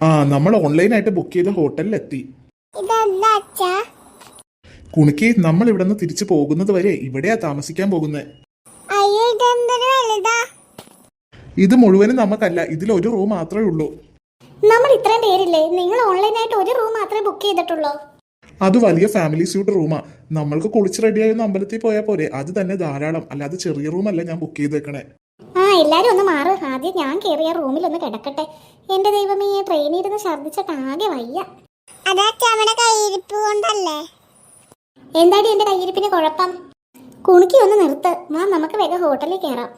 ആ നമ്മൾ ഓൺലൈനായിട്ട് ബുക്ക് ചെയ്ത ഹോട്ടലിലെത്തി കുണിക്ക് നമ്മൾ ഇവിടെ നിന്ന് തിരിച്ചു പോകുന്നത് വരെ ഇവിടെയാ താമസിക്കാൻ പോകുന്നത് ഇത് മുഴുവനും നമുക്കല്ല ഇതിൽ ഒരു റൂം മാത്രമേ ഉള്ളൂ. നമ്മൾ ഇത്രയും പേരില്ലേ നിങ്ങൾ ഓൺലൈനായിട്ട് ഒരു റൂം മാത്രമേ ബുക്ക് ചെയ്തിട്ടുള്ളൂ? അത് വലിയ ഫാമിലി സ്യൂട്ട് റൂമാ നമ്മൾക്ക് കുളിച്ച് റെഡിയായി ഒന്ന് അമ്പലത്തിൽ പോയാൽ പോരെ. അത് തന്നെ ധാരാളം. അല്ലാതെ ചെറിയ റൂമല്ല ഞാൻ ബുക്ക് ചെയ്തേക്കണേ. ആ എല്ലാരും ഒന്ന് മാറ്. ആദ്യം ഞാൻ കയറിയ റൂമിൽ ഒന്ന് കിടക്കട്ടെ. എന്റെ ദൈവമേ ട്രെയിനിൽ ഇരുന്ന് ഛർദിച്ചിട്ട് ആകെ വയ്യ. കൊണ്ടല്ലേ? എന്താടി എന്റെ കയ്യിരിപ്പിന് കുഴപ്പം? കുണുക്കി ഒന്ന് നിർത്ത്. വാ നമുക്ക് വേഗം ഹോട്ടലിൽ കയറാം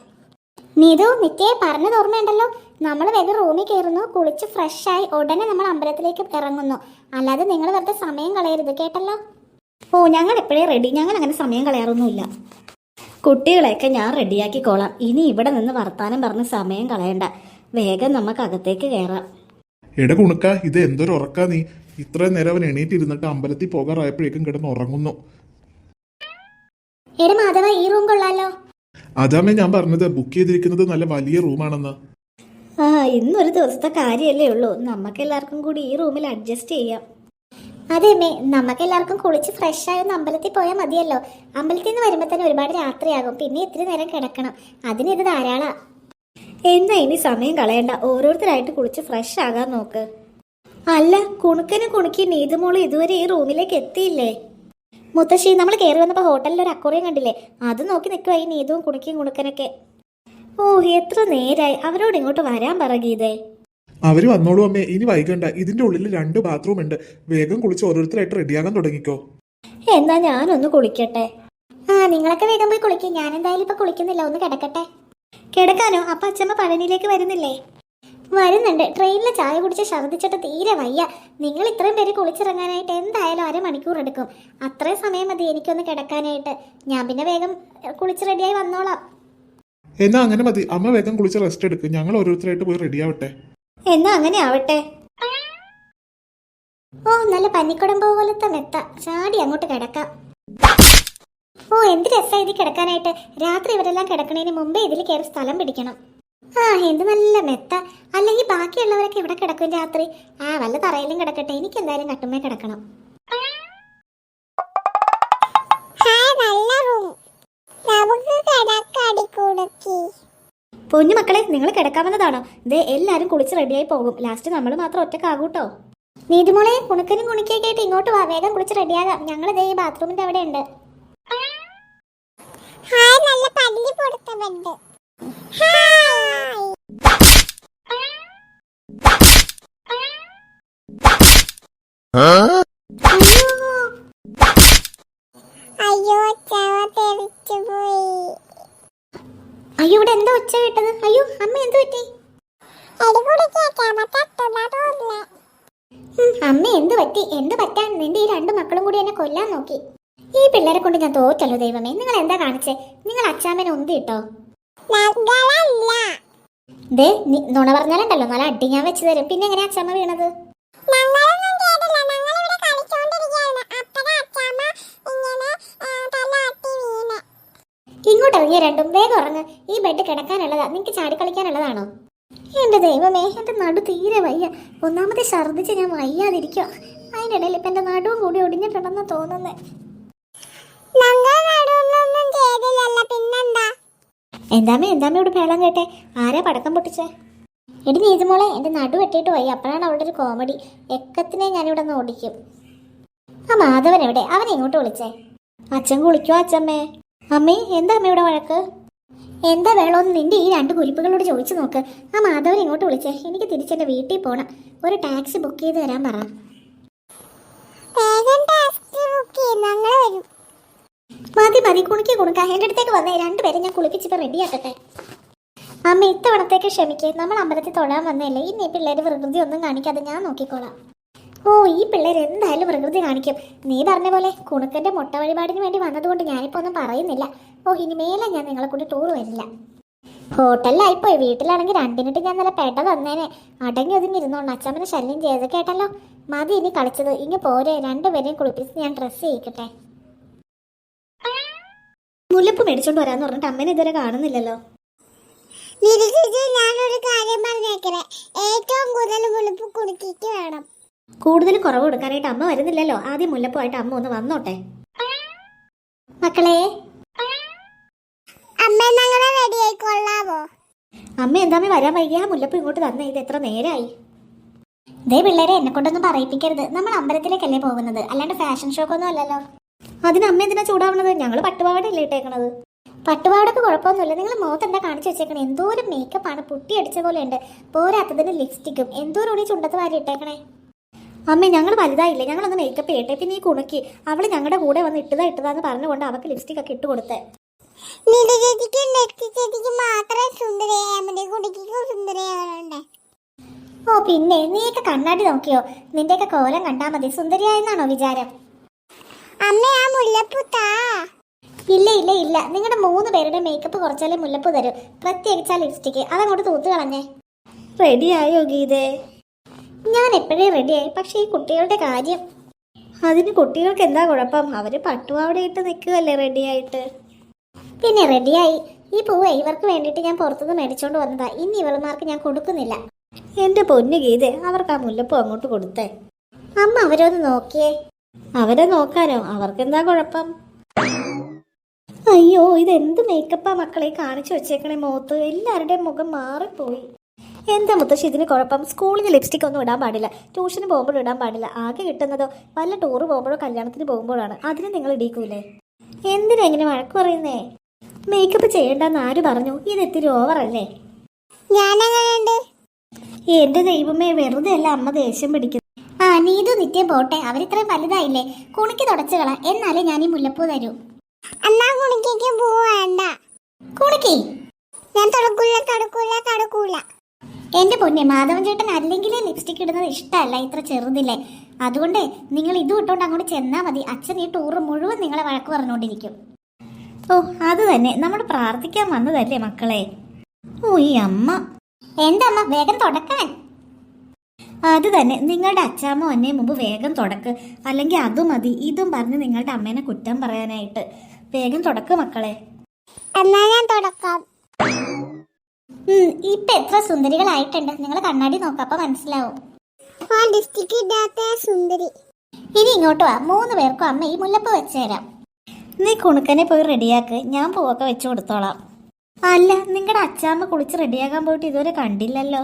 നിതു നിത്യേ പറഞ്ഞത് ഓർമ്മയുണ്ടല്ലോ? നമ്മൾ വേഗം റൂമിൽ കയറുന്നു കുളിച്ച് ഫ്രഷായി ഉടനെ നമ്മൾ അമ്പലത്തിലേക്ക് ഇറങ്ങുന്നു. അല്ലാതെ നിങ്ങൾ വെറുതെ സമയം കളയരുത് കേട്ടല്ലോ? ഓ ഞങ്ങൾ എപ്പോഴേ റെഡി ഞങ്ങൾ അങ്ങനെ സമയം കളയാറൊന്നുമില്ല. കുട്ടികളെയൊക്കെ ഞാൻ റെഡിയാക്കിക്കോളാം ഇനി ഇവിടെ നിന്ന് വർത്താനം പറഞ്ഞ് സമയം കളയണ്ട. വേഗം നമുക്ക് അകത്തേക്ക് കയറാം എട കുണുക്ക ഇത് എന്തൊരു ഉറക്കാ നീ. ഇത്രയും നേരം അവൻ എണീറ്റിരുന്നിട്ട് അമ്പലത്തിൽ പോകാറായപ്പോഴേക്കും കിടന്ന് ഉറങ്ങുന്നു. എടാ മാധവ ഈ റൂം കൊള്ളാലോ? അതാമേ ഞാൻ പറഞ്ഞത് ബുക്ക് ചെയ്തിരിക്കുന്നത് നല്ല വലിയ റൂമാണെന്ന് ആ ഇന്നൊരു ദിവസത്തെ കാര്യമല്ലേ ഉള്ളൂ. നമുക്ക് എല്ലാവർക്കും കൂടി ഈ റൂമിൽ അഡ്ജസ്റ്റ് ചെയ്യാം. അതെ മേ നമുക്ക് എല്ലാവർക്കും കുളിച്ച് ഫ്രഷ് ആയി ഒന്ന് അമ്പലത്തിൽ പോയാൽ മതിയല്ലോ. അമ്പലത്തിൽ നിന്ന് വരുമ്പോൾ തന്നെ ഒരുപാട് രാത്രിയാകും. പിന്നെ ഇത്തിരി നേരം കിടക്കണം. അതിന് ഇത് ധാരാളാ. എന്നാ ഇനി സമയം കളയണ്ട. ഓരോരുത്തരായിട്ട് കുളിച്ച് ഫ്രഷ് ആകാൻ നോക്ക്. അല്ല കുണുക്കനും കുണുക്കി നീതുമോൾ ഇതുവരെ ഈ റൂമിലേക്ക് എത്തിയില്ലേ? മുത്തശ്ശി നമ്മൾ കയറി വന്നപ്പോൾ ഹോട്ടലിൽ ഒരു അക്കോറിയം കണ്ടില്ലേ? അത് നോക്കി നിൽക്കുക ഈ നീതുവും കുണുക്കിയും കുണുക്കനൊക്കെ. ഓ എത്ര നേരായി. അവരോട് ഇങ്ങോട്ട് വരാൻ പറ ഗീതേ. അവർ വന്നോളൂ അമ്മേ. ഇനി വൈകണ്ട. ഇതിന്റെ ഉള്ളിൽ രണ്ട് ബാത്റൂം ഉണ്ട്. വേഗം കുളിച്ച് ഓരോരുത്തരായിട്ട് റെഡിയാകാൻ തുടങ്ങിക്കോ. എന്നാ ഞാനൊന്ന് കുളിക്കട്ടെ. ആ നിങ്ങളൊക്കെ വേഗം പോയി കുളിക്കും. ഞാൻ എന്തായാലും ഇപ്പൊ കുളിക്കുന്നില്ല. ഒന്ന് കിടക്കട്ടെ. കിടക്കാനോ? അപ്പൊ അച്ഛമ്മ പഴനിയിലേക്ക് വരുന്നില്ലേ? വരുന്നുണ്ട്. ട്രെയിനിൽ ചായ കുടിച്ച് ഛർദ്ദിച്ചിട്ട് തീരെ വയ്യ. നിങ്ങൾ ഇത്രയും പേര് കുളിച്ചിറങ്ങാനായിട്ട് എന്തായാലും അരമണിക്കൂർ എടുക്കും. അത്രയും സമയം മതി എനിക്കൊന്ന് കിടക്കാനായിട്ട്. ഞാൻ പിന്നെ വേഗം കുളിച്ച് റെഡിയായി വന്നോളാം. എന്നാ അങ്ങനെ മതി. അമ്മ വേഗം കുളിച്ച് റെസ്റ്റ് എടുക്കും. ഞങ്ങൾ ഓരോരുത്തരായിട്ട് പോയി റെഡിയാവട്ടെ എന്നാ അങ്ങനെ ആവട്ടെ. ഓ നല്ല പന്നിക്കുടമ്പ് പോലത്തെ മെത്ത. ചാടി അങ്ങോട്ട് കിടക്കാം. ഓ എന്ത് രസമാണ് ഇത് കിടക്കാനായിട്ട്. രാത്രി ഇവരെല്ലാം കിടക്കണേന് മുമ്പേ ഇതിൽ കയറി സ്ഥലം പിടിക്കണം. ആ എന്ത് നല്ല മെത്ത. അല്ലെങ്കിൽ ബാക്കിയുള്ളവരൊക്കെ ഇവിടെ കിടക്കും രാത്രി. ആ വല്ല തറയിലും കിടക്കട്ടെ. എനിക്ക് എന്തായാലും കട്ടുമേ കിടക്കണം. പൊന്നു മക്കളെ നിങ്ങൾ കിടക്കാവുന്നതാണോ? ദേ എല്ലാരും കുളിച്ച് റെഡിയായി പോകും. ലാസ്റ്റ് നമ്മൾ മാത്രം ഒറ്റക്കാകൂട്ടോ നീതിമോളെ കുണുക്കനും കുണിക്കൊക്കെ ഇങ്ങോട്ട് വാ. വേഗം കുളിച്ച് റെഡിയാകാം ഞങ്ങൾ ദേ ഈ ബാത്റൂമിന്റെ അവിടെ ഉണ്ട് നല്ല അയ്യോ ചവ തെറിച്ചു അയ്യോ ഇവിടെ എന്താ ഒച്ച കേട്ടത് അയ്യോ അമ്മ എന്ത് പറ്റി? അമ്മ എന്ത് പറ്റി? എന്ത് പറ്റാൻ നിന്റെ ഈ രണ്ട് മക്കളും കൂടി എന്നെ കൊല്ലാൻ നോക്കി? ഈ പിള്ളേരെ കൊണ്ട് ഞാൻ തോറ്റല്ലോ ദൈവമേ. നിങ്ങൾ എന്താ കാണിച്ചേ? നിങ്ങൾ അച്ചാമ്മനെ ഉന്തിട്ടോ ദേ നുണ പറഞ്ഞാലുണ്ടല്ലോ നല്ല അടി ഞാൻ വെച്ചു തരും. പിന്നെ എങ്ങനെയാ അച്ചാമ്മ വീണത്? ഇറങ്ങിയ രണ്ടും വേഗം ഇറങ്ങ് ഈ ബെഡ് കിടക്കാനുള്ളതാ. നിനക്ക് ചാടി കളിക്കാനുള്ളതാണോ? എന്റെ ദൈവമേ എന്റെ നടു തീരെ വയ്യ. ഒന്നാമത്തെ ഛർദ്ദിച്ച് ഞാൻ വയ്യാതിരിക്കുക അതിനിടയിൽ ഇപ്പൊ എന്റെ നടുവും കൂടി ഒടിഞ്ഞിട്ടുണ്ടെന്ന് തോന്നുന്നത് എന്താമേ എന്താമേ ഇവിടെ പേളം കേട്ടെ? ആരാ പടക്കം പൊട്ടിച്ചേ? എടി നീതുമോളെ എന്റെ നടു വെട്ടിയിട്ട് വയ്യ അപ്പോഴാണ് അവളുടെ ഒരു കോമഡി എക്കത്തിനെ ഞാനിവിടെ നിന്ന് ഓടിക്കും. ആ മാധവൻ എവിടെ? അവനെ ഇങ്ങോട്ട് വിളിച്ചേ? അച്ഛൻ കുളിക്കോ അച്ഛമ്മേ? അമ്മേ എന്താ അമ്മയുടെ വഴക്ക്? എന്താ വേണമെന്ന് നിന്റെ ഈ രണ്ട് കുരിപ്പുകളോട് ചോദിച്ചു നോക്ക്. ആ മാധവൻ ഇങ്ങോട്ട് വിളിച്ചേ. എനിക്ക് തിരിച്ചെന്റെ വീട്ടിൽ പോണം. ഒരു ടാക്സി ബുക്ക് ചെയ്ത് തരാൻ പറ. മതി മതി. കുണുക്കി കൊടുക്കാം എന്റെ അടുത്തേക്ക് വന്നേ. രണ്ടുപേരെ ഞാൻ കുളിപ്പിച്ചിട്ട് റെഡിയാക്കട്ടെ. അമ്മ ഇത്തവണത്തേക്ക് ക്ഷമിക്കേ. നമ്മൾ അമ്പലത്തിൽ തൊഴാൻ വന്നല്ലേ ഇനി പിള്ളേര് പ്രകൃതി ഒന്നും കാണിക്കാതെ ഞാൻ നോക്കിക്കോളാം. ഓ ഈ പിള്ളേർ എന്തായാലും പ്രകൃതി കാണിക്കും. നീ പറഞ്ഞ പോലെ കുണുക്കന്റെ മുട്ട വഴിപാടിന് വേണ്ടി വന്നതുകൊണ്ട് ഞാനിപ്പോ ഒന്നും പറയുന്നില്ല. ഓ ഇനി മേലെ ഞാൻ നിങ്ങളെ കൂടി ടൂർ വരില്ല. ഹോട്ടലിലായിപ്പോയി വീട്ടിലാണെങ്കിൽ രണ്ടിനിട്ട് ഞാൻ നല്ല പെട തന്നേനെ. അടങ്ങി ഒതുങ്ങി ഇരുന്നോണ്ട് അച്ഛമ്മനെ ശല്യം ചെയ്ത് കേട്ടല്ലോ. മതി ഇനി കളിച്ചത്. ഇനി പോരെ. രണ്ടുപേരെയും കുളിപ്പിച്ച് ഞാൻ ഡ്രസ്സ് ചെയ്യിക്കട്ടെ. മുല്ലപ്പ് മേടിച്ചോണ്ട് വരാന്ന് പറഞ്ഞിട്ട് അമ്മേനെ ഇതുവരെ കാണുന്നില്ലല്ലോ. ഞാനൊരു കാര്യം പറഞ്ഞേക്കറേ ഏറ്റവും കൂടുതൽ മുളിപ്പ് കുടുക്കിക്ക് വേണം. കൂടുതൽ കുറവ് കൊടുക്കാനായിട്ട് അമ്മ വരുന്നില്ലല്ലോ. ആദ്യം മുല്ലപ്പൂവായിട്ട് അമ്മ ഒന്ന് വന്നോട്ടെ. മക്കളെ? അമ്മ എന്താമേ വരാൻ വൈകിയ? മുല്ലപ്പൂ ഇങ്ങോട്ട് തന്നെ. ഇത് എത്ര നേരായി. ദേ പിള്ളേരെ എന്നെ കൊണ്ടൊന്നും പറയിപ്പിക്കരുത്. നമ്മൾ അമ്പലത്തിലേക്കല്ലേ പോകുന്നത്. അല്ലാണ്ട് ഫാഷൻ ഷോക്ക് ഒന്നും അല്ലല്ലോ. അതിന് അമ്മ എന്തിനാ ചൂടാവണത്? ഞങ്ങൾ പട്ടുപാവടല്ലേ ഇട്ടേക്കണത്. പട്ടുപാവടക്ക് കുഴപ്പമൊന്നുമില്ല. നിങ്ങൾ മുഖത്ത് എന്താ കാണിച്ചു വെച്ചേക്കണേ? എന്തോരം മേക്കപ്പ് ആണ്. പുട്ടി അടിച്ച പോലെ ഉണ്ട്. പോരാത്തതിന് ലിപ്സ്റ്റിക്കും എന്തോരം ഉണി ചുണ്ടത്ത് വാരി ഇട്ടേക്കണേ. അമ്മ ഞങ്ങൾ വലുതായില്ലേ? ഞങ്ങളൊന്ന് മേക്കപ്പ് ചെയ്യട്ടെ. പിന്നെ ഈ കുണുക്കി അവൾ ഞങ്ങളുടെ കൂടെ വന്ന് ഇട്ടതാ ഇട്ടതാന്ന് പറഞ്ഞുകൊണ്ട് അവൾക്ക് ലിപ്സ്റ്റിക് ഒക്കെ ഇട്ട് കൊടുത്തേ. മാത്രമേ കുടിക്കും ഓ പിന്നെ നീയൊക്കെ കണ്ണാടി നോക്കിയോ? നിന്റെയൊക്കെ കോലം കണ്ടാ മതി. സുന്ദരിയായെന്നാണോ വിചാരം? അമ്മ ആ മുല്ലപ്പൂതാ ഇല്ല ഇല്ല ഇല്ല. നിങ്ങളുടെ മൂന്ന് പേരുടെ മേക്കപ്പ് കുറച്ചാലേ മുല്ലപ്പൂ തരും. പ്രത്യേകിച്ച് ആ ലിപ്സ്റ്റിക്ക് അതങ്ങോട്ട് തൂത്ത് കളഞ്ഞേ. റെഡിയായോ ഗീതേ? ഞാൻ എപ്പോഴേ റെഡിയായി പക്ഷേ ഈ കുട്ടികളുടെ കാര്യം. അതിന് കുട്ടികൾക്ക് എന്താ കുഴപ്പം? അവർ പട്ടു അവിടെ ഇട്ട് നിൽക്കുകയല്ലേ റെഡിയായിട്ട് പിന്നെ റെഡിയായി ഈ പൂവ് ഇവർക്ക് വേണ്ടിയിട്ട് ഞാൻ പുറത്തുനിന്ന് മേടിച്ചോണ്ട് വന്നതാ. ഇനി ഇവളുമാർക്ക് ഞാൻ കൊടുക്കുന്നില്ല. എന്റെ പൊന്നു ഗീതേ അവർക്ക് ആ മുല്ലപ്പൂ അങ്ങോട്ട് കൊടുത്തേ. അമ്മ അവരൊന്ന് നോക്കിയേ. അവരെ നോക്കാനോ? അവർക്കെന്താ കുഴപ്പം? അയ്യോ ഇതെന്ത് മേക്കപ്പാ മക്കളെ? കാണിച്ചു വെച്ചേക്കണേ മുഖത്ത് എല്ലാവരുടെയും മുഖം മാറിപ്പോയി. എന്താ മുത്തശ്ശി ഇതിന് കുഴപ്പം? സ്കൂളിന് ലിപ്സ്റ്റിക് ഒന്നും ഇടാൻ പാടില്ല. ട്യൂഷന് പോകുമ്പോഴും ഇടാൻ പാടില്ല. ആകെ കിട്ടുന്നതോ വല്ല ടൂറ് പോകുമ്പോഴോ കല്യാണത്തിന് പോകുമ്പോഴാണ്. അതിന് നിങ്ങൾ ഇടിക്കൂലേ? എന്തിനാ ഇങ്ങനെ വഴക്ക് പറയുന്നേ? മേക്കപ്പ് ചെയ്യണ്ടെന്ന് ആര് പറഞ്ഞു? ഇത് ഇത്തിരി ഓവറല്ലേ എന്റെ ദൈവമേ വെറുതെ അല്ല അമ്മ ദേഷ്യം പിടിക്കുന്നു. ആ നീതു നിത്യം പോട്ടെ. അവരിത്രയും വലുതായില്ലേ? കുണിക്ക് തുടച്ചു കള. എന്നാലേ ഞാൻ ഈ മുല്ലപ്പൂ തരൂ. അന്നാ കുണിക്കേക്ക് പോവാണ്ട വേണ്ട. കുണിക്ക്? ഞാൻ തുടക്കൂല തുടക്കൂല തുടക്കൂല എന്റെ പൊന്നെ മാധവൻ ചേട്ടൻ അല്ലെങ്കിലേ ലിപ്സ്റ്റിക് ഇടുന്നത് ഇഷ്ടമല്ല ഇത്ര ചെറുതില്ലേ. അതുകൊണ്ട് നിങ്ങൾ ഇതും ഇട്ടുകൊണ്ട് അങ്ങോട്ട് ചെന്നാൽ മതി. അച്ഛൻ ഈ ടൂറ് മുഴുവൻ നിങ്ങളെ വഴക്ക് പറഞ്ഞുകൊണ്ടിരിക്കും ഓ അത് തന്നെ. നമ്മൾ പ്രാർത്ഥിക്കാൻ വന്നതല്ലേ മക്കളെ? ഓ ഈ അമ്മ. എന്റെ അമ്മ വേഗം തുടക്കാൻ. അത് തന്നെ. നിങ്ങളുടെ അച്ചാമ്മ എന്നെ മുമ്പ് വേഗം തുടക്ക്. അല്ലെങ്കിൽ അതും മതി. ഇതും പറഞ്ഞ് നിങ്ങളുടെ അമ്മേനെ കുറ്റം പറയാനായിട്ട്. വേഗം തുടക്ക് മക്കളെ. എന്നാ ഞാൻ തുടക്കാം. ഇപ്പൊ എത്ര സുന്ദരികളായിട്ടുണ്ട്. നിങ്ങൾ കണ്ണാടി നോക്കപ്പോ മനസ്സിലാവും. സുന്ദരി. ഇനി ഇങ്ങോട്ട് വാ. മൂന്ന് പേർക്കും അമ്മ ഈ മുല്ലപ്പ വെച്ച് തരാം. നീ കുണുക്കനെ പോയി റെഡിയാക്ക്. ഞാൻ പൂവൊക്കെ വെച്ച് കൊടുത്തോളാം. അല്ല നിങ്ങളുടെ അച്ചാമ്മ കുളിച്ച് റെഡിയാക്കാൻ പോയിട്ട് ഇതുവരെ കണ്ടില്ലല്ലോ.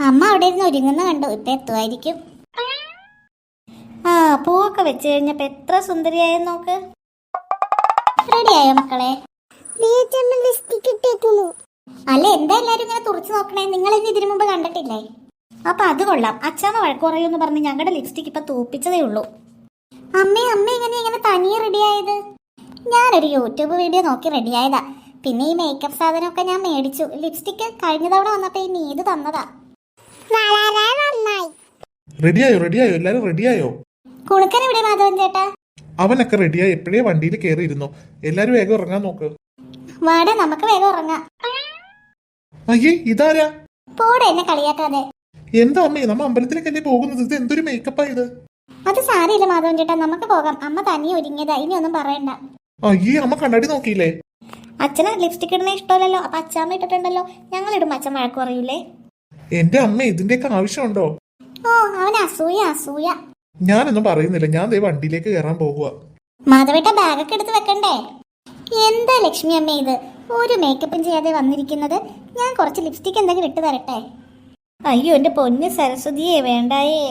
അമ്മ അവിടെ ഇരുന്ന് ഒരുങ്ങുന്ന കണ്ടു. ഇപ്പൊ എത്തുമായിരിക്കും. ആ പൂവൊക്കെ വെച്ച് കഴിഞ്ഞപ്പോ എത്ര സുന്ദരിയായെന്ന് നോക്ക്. റെഡിയായോ മക്കളെ? അല്ല എന്താ എല്ലാരും ഇങ്ങനെ തുറച്ചു നോക്കണേ? നിങ്ങൾ ഇനി ഇതിനു മുമ്പ് കണ്ടിട്ടില്ലേ? അപ്പൊ അത് കൊള്ളാം. അച്ഛാമ വഴക്ക് പറയൂന്ന് പറഞ്ഞ് ഞങ്ങളുടെ ലിപ്സ്റ്റിക് ഇപ്പൊ തൂപ്പിച്ചതേ ഉള്ളൂ. അമ്മേ അമ്മ എങ്ങനെ ഇങ്ങനെ തനിയെ റെഡിയായത് ഞാനൊരു യൂട്യൂബ് വീഡിയോ നോക്കി റെഡിയായതാ പിന്നെ ഈ മേക്കപ്പ് സാധനമൊക്കെ ഞാൻ മേടിച്ചു. ലിപ്സ്റ്റിക് കഴിഞ്ഞ തവണ വന്നപ്പോ ഈ നീത് തന്നതാ. വളരെ നന്നായി. റെഡിയായോ റെഡിയായോ എല്ലാരും റെഡിയായോ കുണുക്കൻ ഇവിടെ മാധവൻ ചേട്ടാ? അവനൊക്കെ റെഡിയായി എപ്പോഴേ വണ്ടിയിൽ കയറിയിരുന്നു എല്ലാരും വേഗം ഇറങ്ങാൻ നോക്ക്. വാടാ നമുക്ക് വേഗം ഉറങ്ങാം. അയ്യേ ഇതാരാ? പോടെ എന്നെ കളിയാക്കാതെ. എന്താ അമ്മേ നമ്മ അമ്പലത്തിലേക്കല്ലേ പോകുന്നത്? ഇത് എന്തൊരു മേക്കപ്പാ ഇത്? അത് സാരിയില്ല മാധവൻ ചേട്ടാ നമുക്ക് പോകാം. അമ്മ തന്നെ ഒരുങ്ങിയതാ. ഇനി ഒന്നും പറയണ്ട. അയ്യേ അമ്മ കണ്ണാടി നോക്കിയില്ലേ? അച്ഛന് ലിപ്സ്റ്റിക് ഇടുന്ന ഇഷ്ടമല്ലല്ലോ. അപ്പൊ അച്ഛാമ്മ ഇട്ടിട്ടുണ്ടല്ലോ. ഞങ്ങൾ ഇടും അച്ഛൻ വഴക്ക് പറയൂലേ? എന്റെ അമ്മ ഇതിന്റെയൊക്കെ ആവശ്യമുണ്ടോ? ഓ അവൻ അസൂയ അസൂയ. ഞാനൊന്നും പറയുന്നില്ല. ഞാൻ ദേ വണ്ടിയിലേക്ക് കയറാൻ പോകുക മാധവേട്ട ബാഗൊക്കെ എടുത്ത് വെക്കണ്ടേ? എന്താ ലക്ഷ്മി അമ്മ ഇത്? ഒരു മേക്കപ്പും ചെയ്യാതെ വന്നിരിക്കുന്നത് ഞാൻ കുറച്ച് ലിപ്സ്റ്റിക് എന്തെങ്കിലും ഇട്ട് തരട്ടെ? അയ്യോ എന്റെ പൊന്ന് സരസ്വതിയെ വേണ്ടായേ.